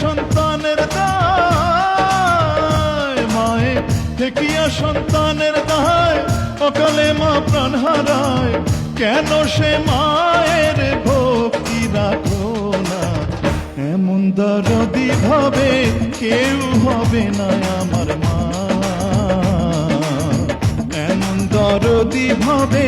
সন্তানের দায়। মায়ে ঠেকিয়া সন্তানের দায়, অকালে মা প্রাণ হারায়। কেন সে মায়ের ভক্তি রাখো না? এমন দরদি ভাবে কেউ হবে না আমার মা। এমন দরদি ভাবে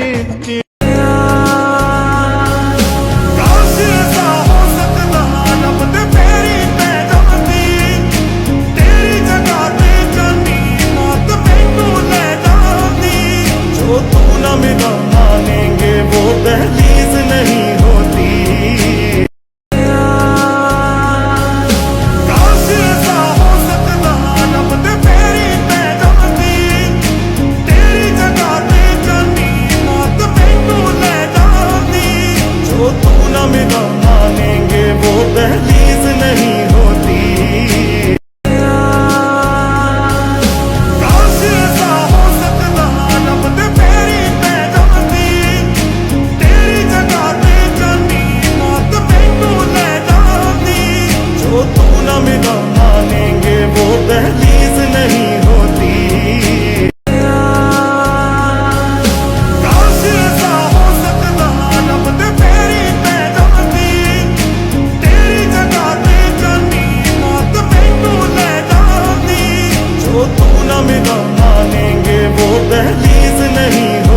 there. वो तू ना मिला मानेंगे वो दहलीज नहीं हो।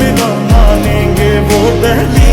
मिला मानेंगे वो दहली